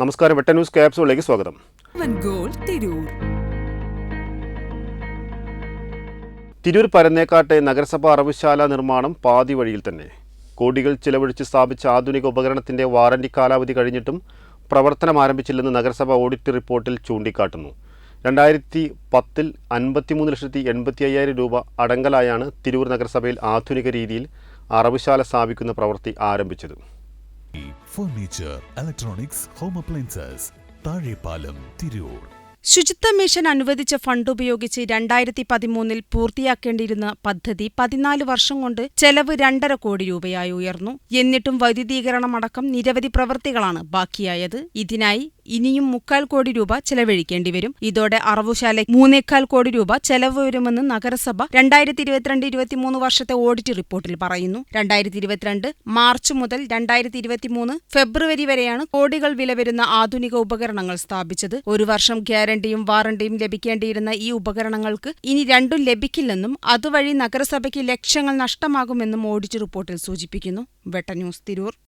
നമസ്കാരം. വെട്ട ന്യൂസ് ക്യാപ്സോളിലേക്ക് സ്വാഗതം. തിരൂർ. പരന്നേക്കാട്ടെ നഗരസഭ അറവുശാല നിർമ്മാണം പാതി വഴിയിൽ തന്നെ. കോടികൾ ചിലവഴിച്ച് സ്ഥാപിച്ച ആധുനിക ഉപകരണത്തിന്റെ വാറന്റി കാലാവധി കഴിഞ്ഞിട്ടും പ്രവർത്തനം ആരംഭിച്ചില്ലെന്ന് നഗരസഭ ഓഡിറ്റ് റിപ്പോർട്ടിൽ ചൂണ്ടിക്കാട്ടുന്നു. രണ്ടായിരത്തി പത്തിൽ അൻപത്തിമൂന്ന് ലക്ഷത്തി എൺപത്തി അയ്യായിരം രൂപ അടങ്കലായാണ് തിരൂർ നഗരസഭയിൽ ആധുനിക രീതിയിൽ അറവുശാല സ്ഥാപിക്കുന്ന പ്രവൃത്തി ആരംഭിച്ചത്. Furniture electronics home appliances Thazhepalam Tirur. ശുചിത്വ മിഷൻ അനുവദിച്ച ഫണ്ട് ഉപയോഗിച്ച് രണ്ടായിരത്തി പതിമൂന്നിൽ പൂർത്തിയാക്കേണ്ടിയിരുന്ന പദ്ധതി പതിനാല് വർഷം കൊണ്ട് ചെലവ് രണ്ടര കോടി രൂപയായി ഉയർന്നു. എന്നിട്ടും വൈദ്യുതീകരണമടക്കം നിരവധി പ്രവൃത്തികളാണ് ബാക്കിയായത്. ഇതിനായി ഇനിയും മുക്കാൽ കോടി രൂപ ചെലവഴിക്കേണ്ടി വരും. ഇതോടെ അറവുശാല മൂന്നേക്കാൽ കോടി രൂപ ചെലവ് വരുമെന്ന് നഗരസഭ രണ്ടായിരത്തി ഇരുപത്തിരണ്ട് ഇരുപത്തിമൂന്ന് വർഷത്തെ ഓഡിറ്റ് റിപ്പോർട്ടിൽ പറയുന്നു. രണ്ടായിരത്തി ഇരുപത്തിരണ്ട് മാർച്ച് മുതൽ രണ്ടായിരത്തി ഇരുപത്തിമൂന്ന് ഫെബ്രുവരി വരെയാണ് കോടികൾ വില വരുന്ന ആധുനിക ഉപകരണങ്ങൾ സ്ഥാപിച്ചത്. ഒരു വർഷം ഗ്യാരണ്ടിയും വാറണ്ടിയും ലഭിക്കേണ്ടിയിരുന്ന ഈ ഉപകരണങ്ങൾക്ക് ഇനി രണ്ടും ലഭിക്കില്ലെന്നും അതുവഴി നഗരസഭയ്ക്ക് ലക്ഷങ്ങൾ നഷ്ടമാകുമെന്നും ഓഡിറ്റ് റിപ്പോർട്ടിൽ സൂചിപ്പിക്കുന്നു. വെട്ട ന്യൂസ് തിരൂർ.